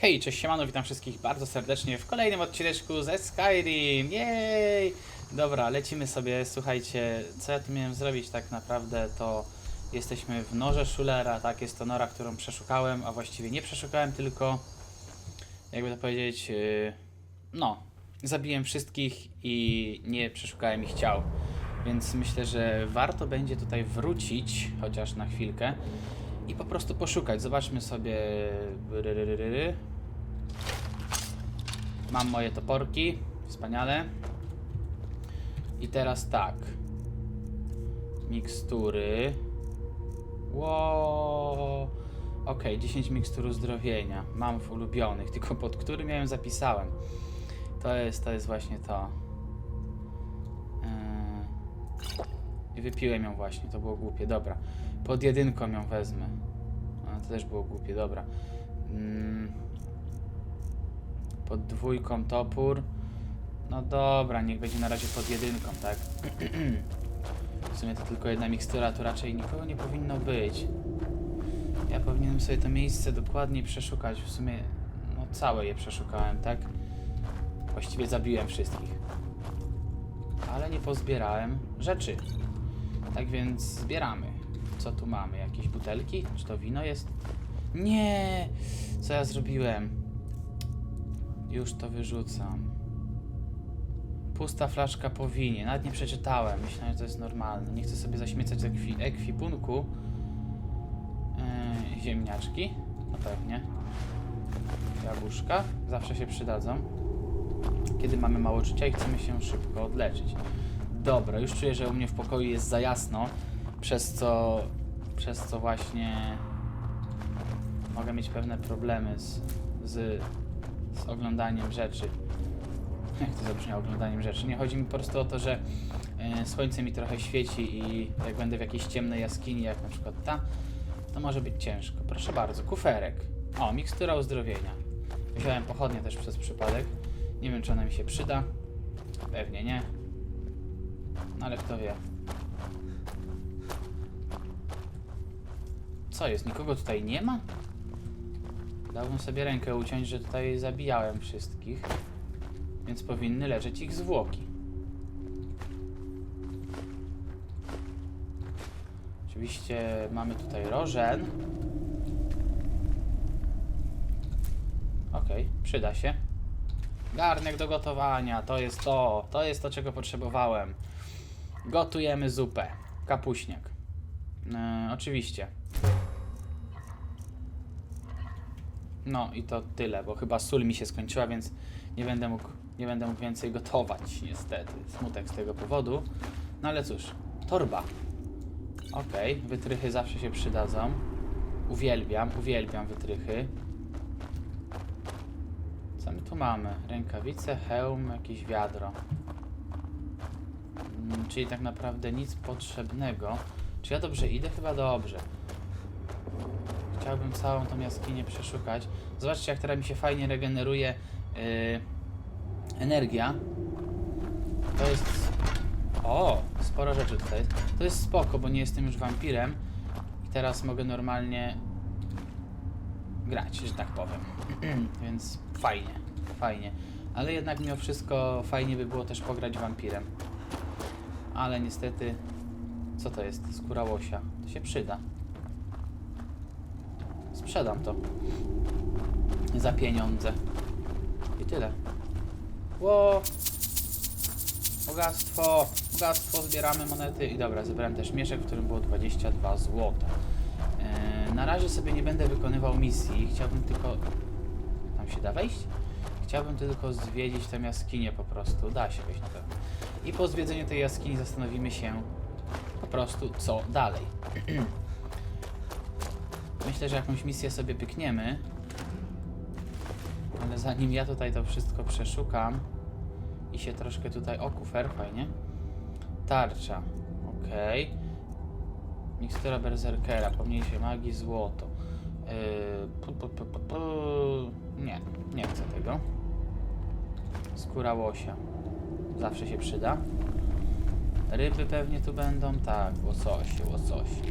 Hej, cześć siemano, witam wszystkich bardzo serdecznie w kolejnym odcineczku ze Skyrim, jej! Dobra, lecimy sobie, słuchajcie, co ja tu miałem zrobić? Tak naprawdę, to jesteśmy w norze Schulera, tak, jest to nora, którą przeszukałem, a właściwie nie przeszukałem, tylko, jakby to powiedzieć, yy, no, zabiłem wszystkich i nie przeszukałem ich ciał, więc myślę, że warto będzie tutaj wrócić, chociaż na chwilkę, i po prostu poszukać. Zobaczmy sobie. Mam moje toporki. Wspaniale. I teraz tak. Mikstury. Wow. Ok, 10 mikstur uzdrowienia. Mam w ulubionych, tylko pod którym ja ją zapisałem. To jest, to jest właśnie to. Yy. I wypiłem ją właśnie, to było głupie. Dobra. Pod jedynką ją wezmę. A, to też było głupie, dobra. Mm. Pod dwójką topór. No dobra, niech będzie na razie pod jedynką, tak? w sumie to tylko jedna mikstura, tu raczej nikogo nie powinno być. Ja powinienem sobie to miejsce dokładnie przeszukać. W sumie, no całe je przeszukałem, tak? Właściwie zabiłem wszystkich. Ale nie pozbierałem rzeczy. Tak więc zbieramy. Co tu mamy? Jakieś butelki? Czy to wino jest? Nie! Co ja zrobiłem? Już to wyrzucam. Pusta flaszka po winie. Nawet nie przeczytałem. Myślałem, że to jest normalne. Nie chcę sobie zaśmiecać ekwi ekwipunku. Yy, ziemniaczki? No pewnie. Jabłuszka? Zawsze się przydadzą. Kiedy mamy mało życia i chcemy się szybko odleczyć. Dobra, już czuję, że u mnie w pokoju jest za jasno, przez co, przez co właśnie mogę mieć pewne problemy z, z, z oglądaniem rzeczy. Jak to zabrzmi oglądaniem rzeczy? Nie chodzi mi po prostu o to, że e, słońce mi trochę świeci i jak będę w jakiejś ciemnej jaskini, jak na przykład ta, to może być ciężko. Proszę bardzo, kuferek. O, mikstura uzdrowienia. Wziąłem pochodnie też przez przypadek. Nie wiem, czy ona mi się przyda. Pewnie nie. No ale kto wie. Co jest? Nikogo tutaj nie ma? Dałbym sobie rękę uciąć, że tutaj zabijałem wszystkich. Więc powinny leżeć ich zwłoki. Oczywiście mamy tutaj rożen. Okej, przyda się. Garnek do gotowania, to jest to, to jest to, czego potrzebowałem. Gotujemy zupę. Kapuśniak. E, oczywiście. No i to tyle, bo chyba sól mi się skończyła, więc nie będę mógł, nie będę mógł więcej gotować, niestety. Smutek z tego powodu. No ale cóż, torba. Okej, wytrychy zawsze się przydadzą. Uwielbiam, uwielbiam wytrychy. Co my tu mamy? Rękawice, hełm, jakieś wiadro. Czyli tak naprawdę nic potrzebnego. Czy ja dobrze idę? Chyba dobrze. Chciałbym całą tą jaskinię przeszukać. Zobaczcie, jak teraz mi się fajnie regeneruje yy, energia. To jest... O! Sporo rzeczy tutaj jest. To jest spoko, bo nie jestem już wampirem. I teraz mogę normalnie grać, że tak powiem. Więc fajnie, fajnie. Ale jednak mimo wszystko fajnie by było też pograć wampirem. Ale niestety, co to jest? Skóra łosia. To się przyda. Sprzedam to. Za pieniądze. I tyle. Ło! Bogactwo! Bogactwo, zbieramy monety. I dobra, zebrałem też mieszek, w którym było 22 złota. Eee, na razie sobie nie będę wykonywał misji. Chciałbym tylko... Tam się da wejść? Chciałbym tylko zwiedzić tę jaskinię po prostu. Da się wejść na pewno. I po zwiedzeniu tej jaskini zastanowimy się po prostu, co dalej. Myślę, że jakąś misję sobie pykniemy. Ale zanim ja tutaj to wszystko przeszukam i się troszkę tutaj... O, kufer, fajnie. Tarcza. Okej. Mikstura berserkera, pomniejszej magii, złoto. Yy, pu, pu, pu, pu. Nie, nie chcę tego. Skóra łosia. Zawsze się przyda. Ryby pewnie tu będą. Tak, łososie, łososie.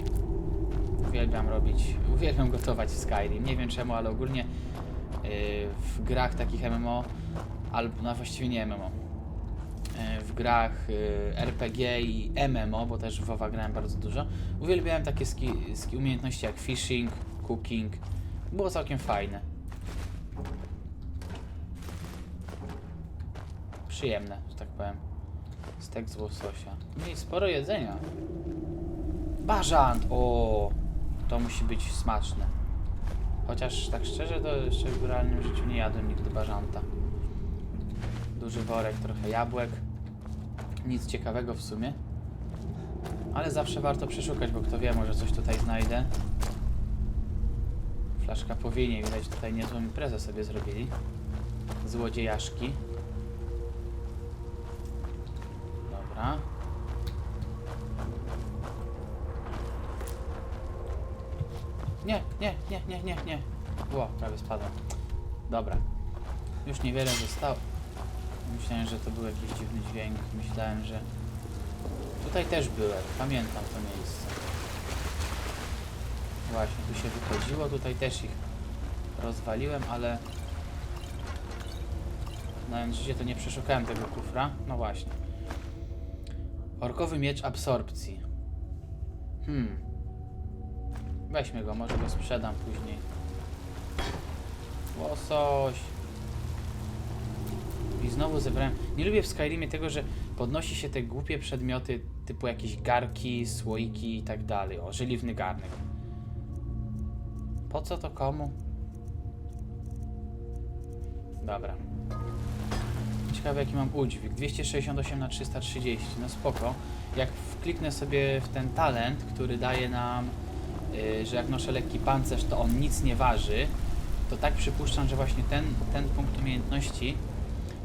Uwielbiam robić, uwielbiam gotować w Skyrim. Nie wiem czemu, ale ogólnie yy, w grach takich MMO, albo no właściwie nie MMO, y, w grach y, RPG i MMO, bo też w WoWa grałem bardzo dużo, uwielbiałem takie ski, ski umiejętności jak fishing, cooking, było całkiem fajne. Przyjemne, że tak powiem. Stek z łososia. No i sporo jedzenia. Bażant! O, to musi być smaczne. Chociaż tak szczerze, to jeszcze w realnym życiu nie jadłem nigdy bażanta. Duży worek, trochę jabłek. Nic ciekawego w sumie. Ale zawsze warto przeszukać, bo kto wie, może coś tutaj znajdę. Flaszka powinie, widać tutaj niezłą imprezę sobie zrobili. Złodziejaszki. Nie, nie, nie, nie, nie, nie. Ło, prawie spadłem. Dobra. Już niewiele zostało. Myślałem, że to był jakiś dziwny dźwięk. Myślałem, że... Tutaj też byłem. Pamiętam to miejsce. Właśnie, tu się wychodziło. Tutaj też ich rozwaliłem, ale... Znając życie, to nie przeszukałem tego kufra. No właśnie. Orkowy miecz absorpcji. Hmm. Weźmy go, może go sprzedam później. Łosoś. I znowu zebrałem. Nie lubię w Skyrimie tego, że podnosi się te głupie przedmioty typu jakieś garki, słoiki i tak dalej. O, żeliwny garnek. Po co to komu? Dobra. Ciekawe jaki mam udźwig. 268 na 330. No spoko. Jak wkliknę sobie w ten talent, który daje nam, że jak noszę lekki pancerz, to on nic nie waży, to tak przypuszczam, że właśnie ten, ten punkt umiejętności,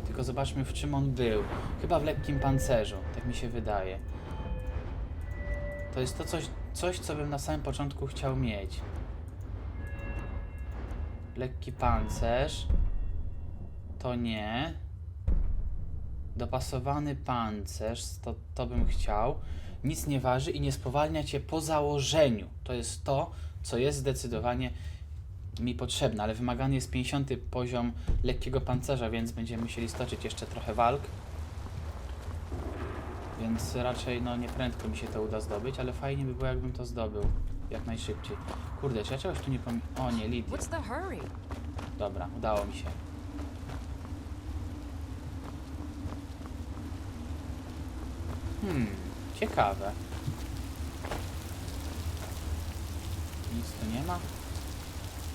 tylko zobaczmy w czym on był. Chyba w lekkim pancerzu, tak mi się wydaje. To jest to coś, coś co bym na samym początku chciał mieć. Lekki pancerz. To nie. Dopasowany pancerz, to, to bym chciał. Nic nie waży i nie spowalnia cię po założeniu. To jest to, co jest zdecydowanie mi potrzebne, ale wymagany jest 50 poziom lekkiego pancerza, więc będziemy musieli stoczyć jeszcze trochę walk. Więc raczej no nie prędko mi się to uda zdobyć, ale fajnie by było jakbym to zdobył jak najszybciej. Kurde, czy ja czegoś tu nie pom... O nie, Lidia. Dobra, udało mi się. Hmm, ciekawe. Nic tu nie ma?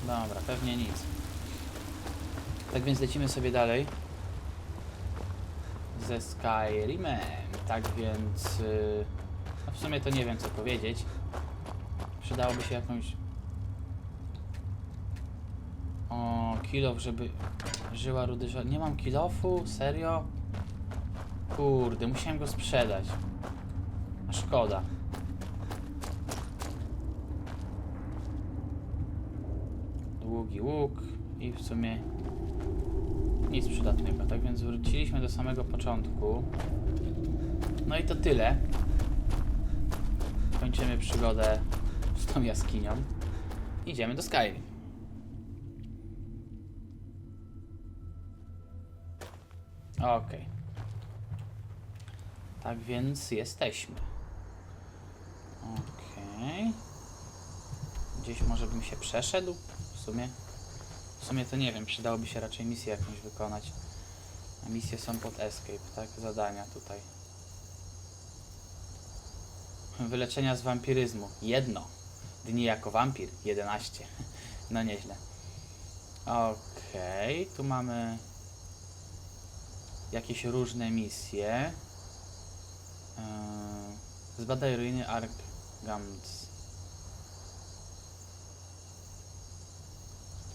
Dobra, pewnie nic. Tak więc lecimy sobie dalej. Ze Skyrimem. Tak więc... Yy, no w sumie to nie wiem co powiedzieć. Przydałoby się jakąś... O, kilof, żeby żyła rudy. Nie mam kilofu? Serio? Kurde, musiałem go sprzedać. Szkoda. Długi łuk i w sumie nic przydatnego. Tak więc wróciliśmy do samego początku. No i to tyle. Kończymy przygodę z tą jaskinią. Idziemy do Skyrim. Okej. Tak więc jesteśmy. Gdzieś może bym się przeszedł? W sumie. W sumie to nie wiem, przydałoby się raczej misję jakąś wykonać. A misje są pod escape, tak? Zadania tutaj. Wyleczenia z wampiryzmu. Jedno. Dni jako wampir. 11. No nieźle. Okej, tu mamy jakieś różne misje. Eee, Zbadaj ruiny Arkgams.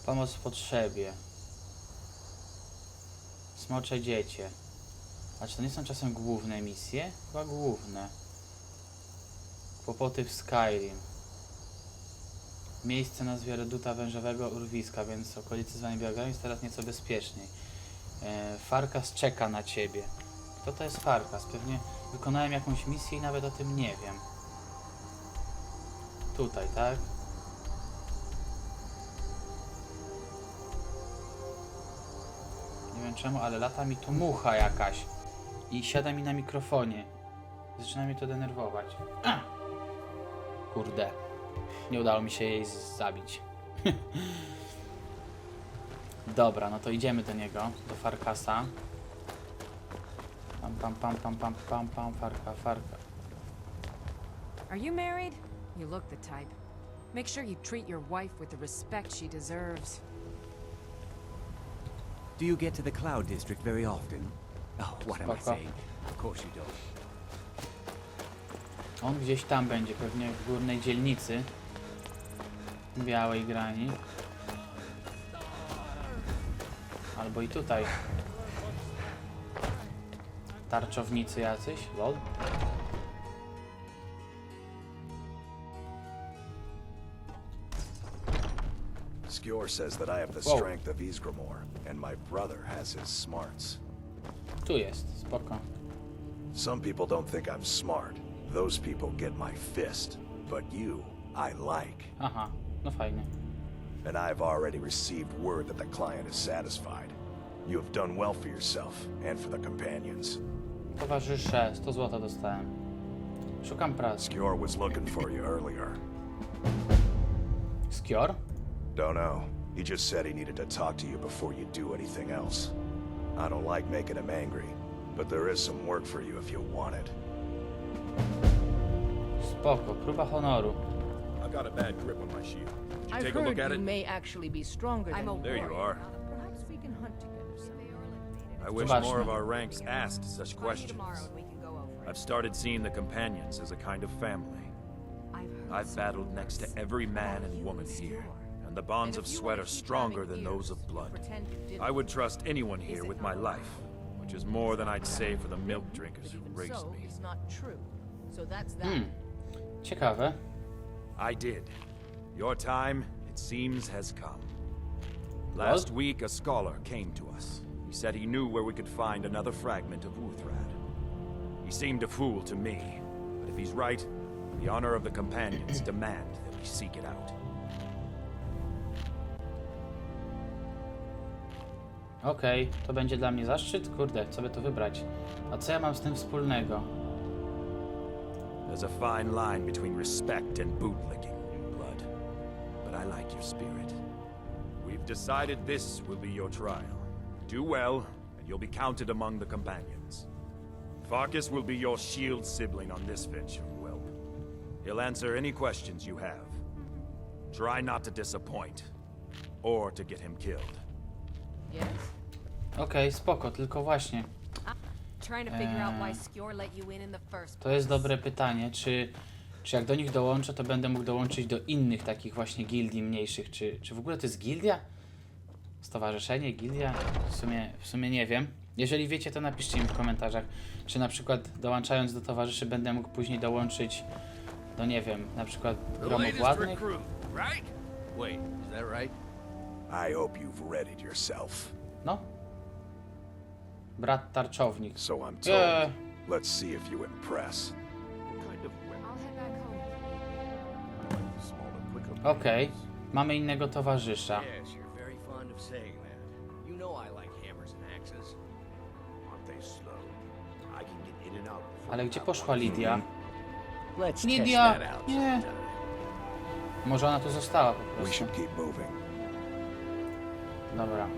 Pomoc w potrzebie. Smocze dziecię. A czy to nie są czasem główne misje? Chyba główne. Kłopoty w Skyrim. Miejsce na reduta wężowego urwiska, więc okolice zwanej Białgami jest teraz nieco bezpieczniej. E, Farkas czeka na ciebie. Kto to jest Farkas? Pewnie wykonałem jakąś misję i nawet o tym nie wiem. Tutaj, tak? wiem czemu, ale lata mi tu mucha jakaś. I siada mi na mikrofonie. Zaczyna mnie to denerwować. Ah! Kurde. Nie udało mi się jej zabić. Dobra, no to idziemy do niego, do Farkasa. Pam, pam, pam, pam, pam, pam, pam, farka, farka. Are you married? You look the type. Make sure you treat your wife with the respect she deserves. Do you get to the Cloud District very often? Oh, what am I Spoko. saying? Of course you don't. On gdzieś tam będzie, pewnie w górnej dzielnicy. Białej grani. Albo i tutaj. Tarczownicy jacyś, lol. Says that I have the Whoa. strength of Isgrimor, and my brother has his smarts. Tu jest, spoko. Some people don't think I'm smart. Those people get my fist. But you, I like. Aha, no fajnie. And I've already received word that the client is satisfied. You have done well for yourself, and for the companions. Towarzysze, 100 zł dostałem. Szukam pracy. Skjor was looking for you earlier. Skior? Don't know. He just said he needed to talk to you before you do anything else. I don't like making him angry, but there is some work for you if you want it. Spoko, próba honoru. I've got a bad grip on my shield. Did you I've take heard a look at you it? may actually be stronger I'm than There you are. Perhaps we can hunt together someday. I wish Zobaczmy. more of our ranks asked such questions. we can go over I've started seeing the companions as a kind of family. I've heard I've some battled next to every man and woman here, Skjor. And the bonds And of sweat are stronger having than those of blood. pretend you didn't. I would trust anyone here with my life, which is more than I'd say for the milk drinkers who even raised so, me. it's not true. So that's that. Hmm, ciekawe. I did. Your time, it seems, has come. Last week, a scholar came to us. He said he knew where we could find another fragment of Uthrad. He seemed a fool to me, but if he's right, the honor of the companions demand that we seek it out. Okej, to będzie dla mnie zaszczyt? Kurde, co by to wybrać? A co ja mam z tym wspólnego? There's a fine line between respect and bootlicking, blood. But I like your spirit. We've decided this will be your trial. Do well, and you'll be counted among the companions. Farkas will be your shield sibling on this venture, Whelp. He'll answer any questions you have. Try not to disappoint, or to get him killed. Yes? Okej, spoko, tylko właśnie. Trying to figure out why Eee. Skjor let you in in the first To jest dobre pytanie, czy, czy jak do nich dołączę, to będę mógł dołączyć do innych takich właśnie gildii mniejszych, czy, czy w ogóle to jest gildia? Stowarzyszenie, gildia? W sumie, w sumie nie wiem. Jeżeli wiecie, to napiszcie mi w komentarzach, czy na przykład dołączając do towarzyszy będę mógł później dołączyć do, nie wiem, na przykład gromów ładnych? right? Wait, is that right? I hope you've readied yourself. No. Brat tarczownik. So I'm told. Yeah. Let's see if you impress. Okej, blades. mamy innego towarzysza. Yes, you're very fond of saying that. You know I like hammers and axes. Aren't they slow? I can get in and out. before Ale gdzie I poszła. Lidia? Let's Lidia! Nie. Może ona tu została po We prostu. should keep moving. Dobra.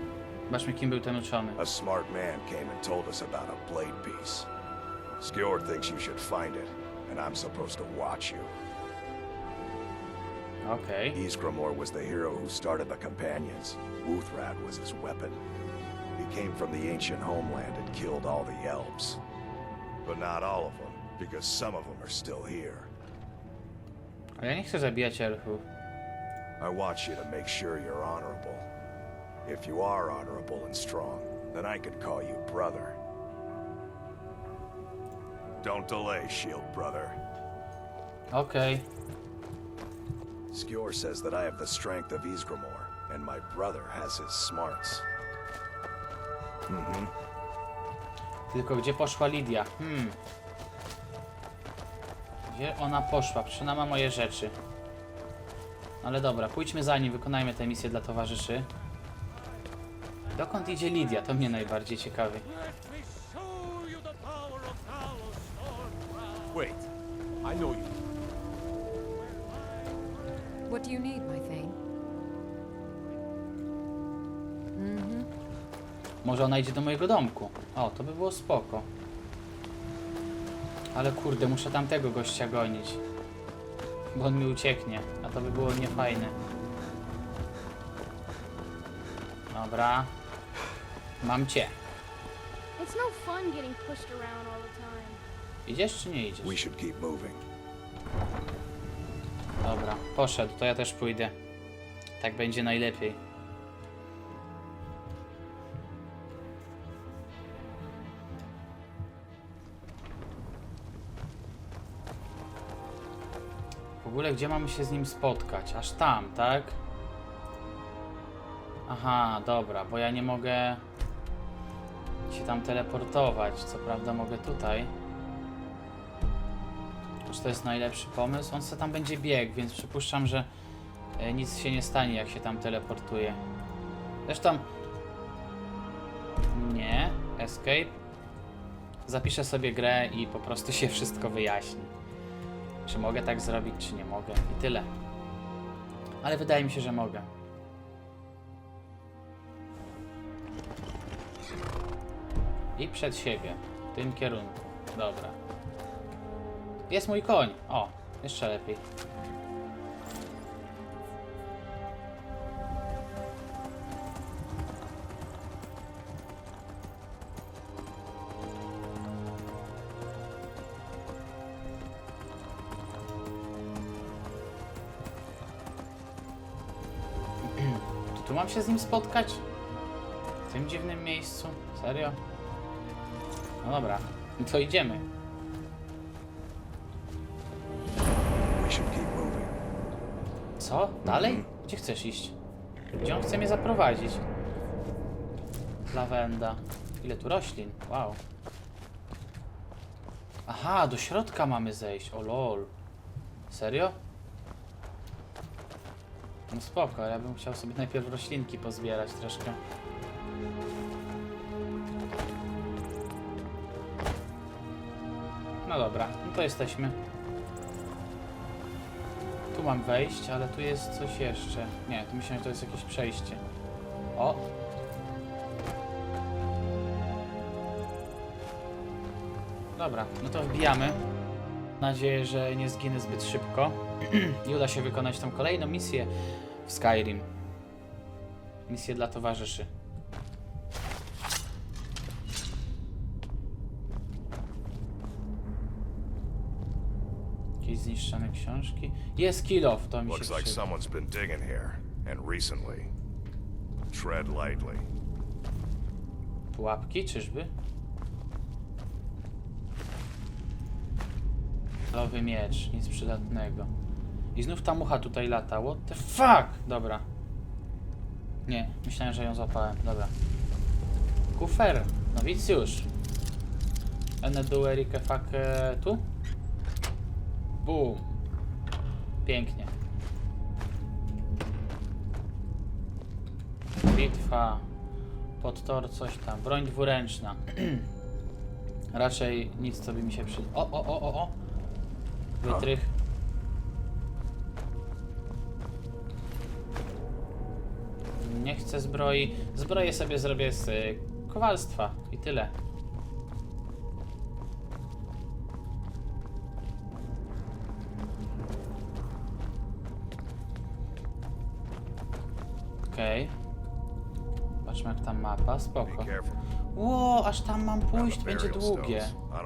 Zobaczmy, kim był ten uczony. A smart man came and told us about a blade piece. Skjor thinks you should find it, and I'm supposed to watch you. Okay. Ysgramor was the hero who started the Companions. Uthrad was his weapon. He came from the ancient homeland and killed all the elves. But not all of them, because some of them are still here. Ja nie chcę zabijać elfów. I want you to make sure you're honorable. If you are honorable and strong, then I could call you brother. Don't delay, Shield Brother. Okej. Skjor says that I have the strength of Ysgramor, and my brother has his smarts. Mm-hmm. Tylko gdzie poszła Lidia? Hmm. Gdzie ona poszła? Przecież ona ma moje rzeczy. Ale dobra, pójdźmy za nim, wykonajmy tę misję dla towarzyszy. Dokąd idzie Lidia? To mnie najbardziej ciekawi. Wait. I know you. What do you need, my Thane? Może ona idzie do mojego domku. O, to by było spoko. Ale kurde, muszę tamtego gościa gonić. Bo on mi ucieknie, a to by było niefajne. Dobra. Mam cię. It's no fun getting pushed around all the time. Idziesz czy nie idziesz? We should keep moving. Dobra, poszedł, to ja też pójdę. Tak będzie najlepiej. W ogóle gdzie mamy się z nim spotkać? Aż tam, tak? Aha, dobra, bo ja nie mogę się tam teleportować. Co prawda mogę tutaj. Czy to jest najlepszy pomysł? On se tam będzie biegł, więc przypuszczam, że e, nic się nie stanie, jak się tam teleportuje. Zresztą... Nie. Escape. Zapiszę sobie grę i po prostu się wszystko wyjaśni. Czy mogę tak zrobić, czy nie mogę. I tyle. Ale wydaje mi się, że mogę. I przed siebie. W tym kierunku. Dobra. Jest mój koń. O, jeszcze lepiej. Tu mam się z nim spotkać? W tym dziwnym miejscu? Serio? No dobra, no to idziemy. Co? Dalej? Gdzie chcesz iść? Gdzie on chce mnie zaprowadzić? Lawenda. Ile tu roślin? Wow. Aha, do środka mamy zejść. O lol. Serio? No spoko, ale ja bym chciał sobie najpierw roślinki pozbierać troszkę. No dobra, no to jesteśmy. Tu mam wejść, ale tu jest coś jeszcze. Nie, tu myślałem, że to jest jakieś przejście. O! Dobra, no to wbijamy. Mam nadzieję, że nie zginę zbyt szybko i uda się wykonać tą kolejną misję w Skyrim. Misję dla towarzyszy. Książki. Jest kill off, to mi się Looks like przyda. someone's been digging here, and recently. Tread lightly. Pułapki, czyżby? Nowy miecz, nic przydatnego. I znów ta mucha tutaj lata. What the fuck? Dobra. Nie, myślałem, że ją złapałem. Dobra. Kufer, nowicjusz. Ene du Erike fake tu? Boom. Pięknie. Bitwa. Pod tor coś tam. Broń dwuręczna. Raczej nic, co by mi się przy... O, o, o, o, o! Wytrych. Nie chcę zbroi. Zbroję sobie zrobię z y, kowalstwa i tyle. Be spoko. Ło, aż tam mam pójść, będzie długie. stones. I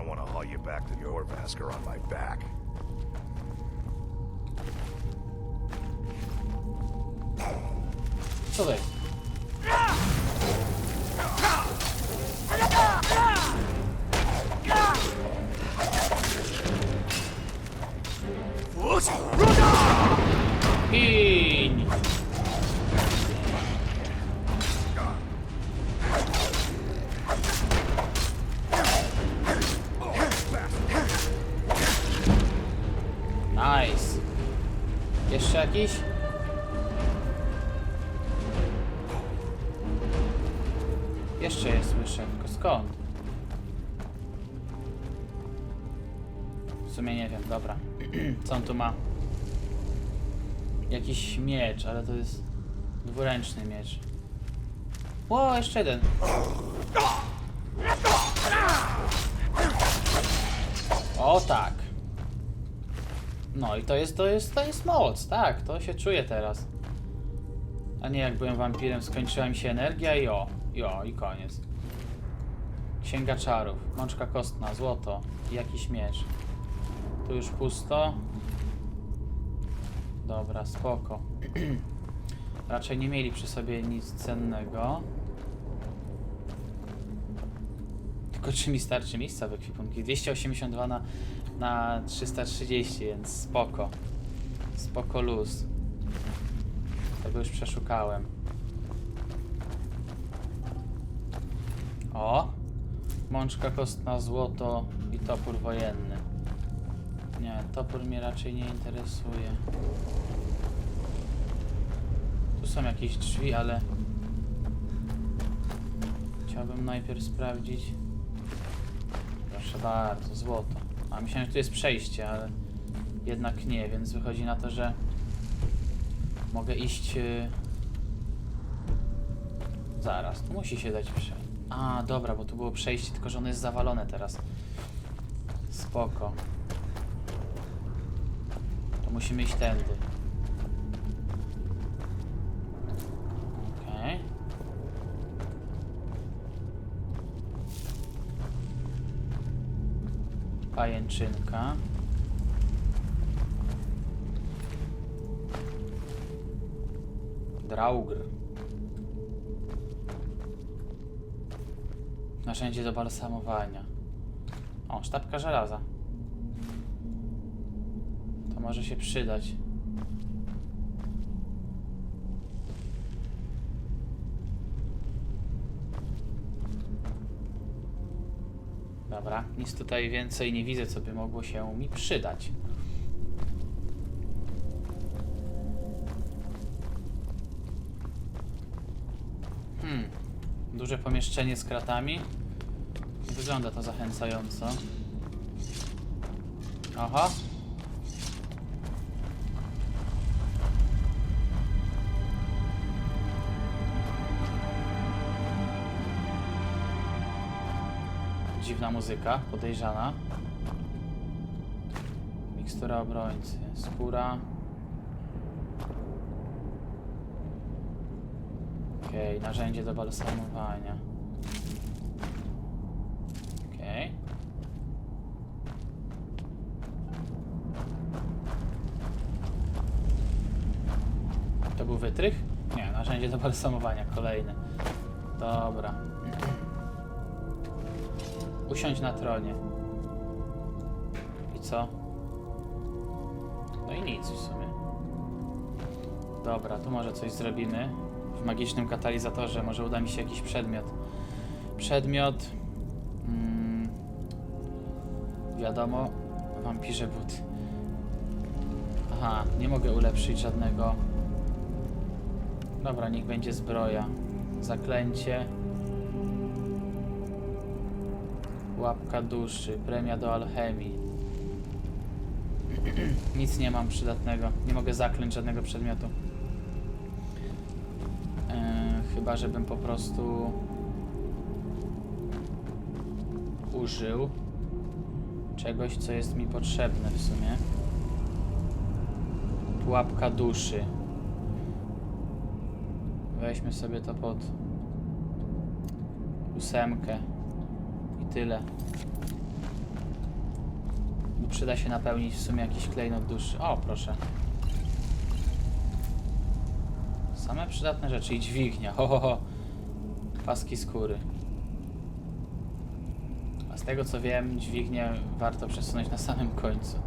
don't Jakiś miecz, ale to jest dwuręczny miecz. O, jeszcze jeden. O tak. No i to jest, to jest, to jest moc, tak, to się czuje teraz. A nie jak byłem wampirem, skończyła mi się energia i o, i o, i koniec. Księga czarów, mączka kostna, złoto i jakiś miecz. Tu już pusto. Dobra, spoko. Raczej nie mieli przy sobie nic cennego. Tylko czy mi starczy miejsca w ekwipunki? 282 na, na 330, więc spoko. Spoko luz. Tego już przeszukałem. O! Mączka kostna, złoto i topór wojenny. Topór mnie raczej nie interesuje. Tu są jakieś drzwi, ale... Chciałbym najpierw sprawdzić... Proszę bardzo, złoto. A myślałem, że tu jest przejście, ale jednak nie, więc wychodzi na to, że mogę iść. y, Zaraz, tu musi się dać przejść. A, dobra, bo tu było przejście, tylko że ono jest zawalone teraz. Spoko. Musimy iść tędy. Okej. Pajęczynka. Draugr. Narzędzie do balsamowania. O, sztabka żelaza. Może się przydać. Dobra, nic tutaj więcej nie widzę, co by mogło się mi przydać. Hmm, duże pomieszczenie z kratami. Wygląda to zachęcająco. Aha. Muzyka, podejrzana. Mikstura obrońcy, skóra. Okej, narzędzie do balsamowania. Okej. To był wytrych? Nie, narzędzie do balsamowania, kolejne. Dobra. Usiądź na tronie. I co? No i nic w sumie. Dobra, tu może coś zrobimy. W magicznym katalizatorze może uda mi się jakiś przedmiot. Przedmiot. Mm, wiadomo, wampirze but. Aha, nie mogę ulepszyć żadnego. Dobra, niech będzie zbroja. Zaklęcie. Łapka duszy, premia do alchemii. Nic nie mam przydatnego. Nie mogę zaklęć żadnego przedmiotu. Eee, chyba, żebym po prostu użył czegoś, co jest mi potrzebne w sumie. Pułapka duszy. Weźmy sobie to pod ósemkę tyle. Przyda się napełnić w sumie jakiś klejnot duszy. O, proszę. Same przydatne rzeczy i dźwignia. Ho, ho, ho. Paski skóry. A z tego co wiem, dźwignię warto przesunąć na samym końcu.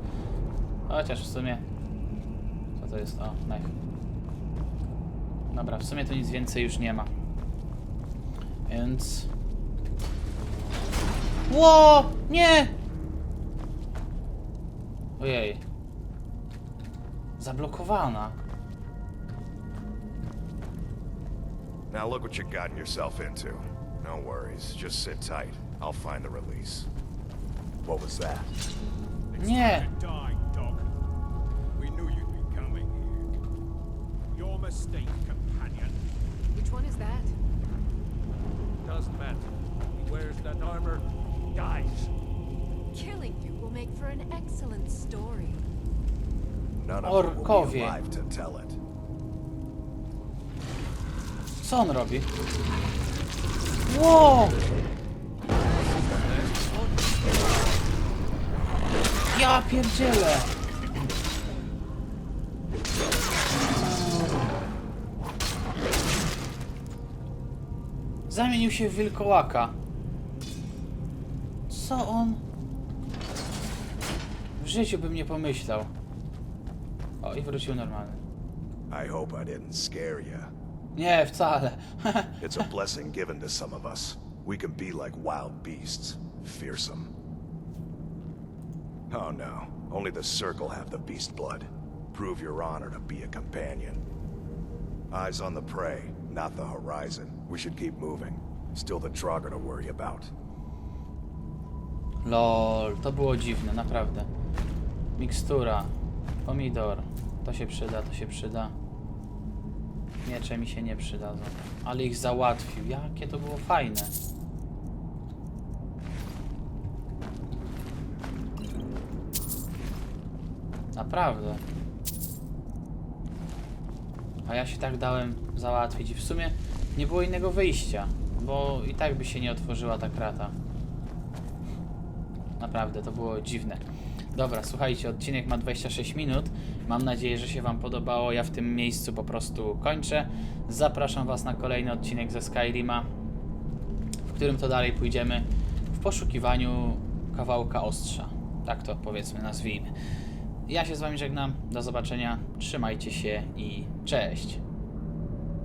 Chociaż w sumie... Co to jest? O, knife. Dobra, w sumie to nic więcej już nie ma. Więc... Ło! Nie! Ojej. Zablokowana. Now look what you've gotten yourself into. No worries. Just sit tight. I'll find the release. What was that? Nie! Die, dog. We knew you'd be coming here. Your mistake, companion. Which one is that? Doesn't matter. He wears that armor, dies. Killing you will make for an excellent story. None of them will be Orkowie. alive to tell it. Co on robi? Wow! Ja pierdzielę! Zamienił się w wilkołaka. Co on? W życiu bym nie pomyślał. O, i wrócił normalny. I hope I didn't scare you. Nie, wcale. It's a blessing given to some of us. We can be like wild beasts, fearsome. Oh no, only the Circle have the beast blood. Prove your honor to be a companion. Eyes on the prey, not the horizon. We should keep moving. Still the Trogger to worry about. Lol, to było dziwne, naprawdę. Mikstura, pomidor, to się przyda, to się przyda. Miecze mi się nie przydadzą, ale ich załatwił. Jakie to było fajne. Naprawdę. A ja się tak dałem załatwić i w sumie nie było innego wyjścia, bo i tak by się nie otworzyła ta krata. Naprawdę, to było dziwne. Dobra, słuchajcie, odcinek ma 26 minut. Mam nadzieję, że się Wam podobało. Ja w tym miejscu po prostu kończę. Zapraszam Was na kolejny odcinek ze Skyrima, w którym to dalej pójdziemy w poszukiwaniu kawałka ostrza. Tak to powiedzmy, nazwijmy. Ja się z Wami żegnam. Do zobaczenia. Trzymajcie się i cześć.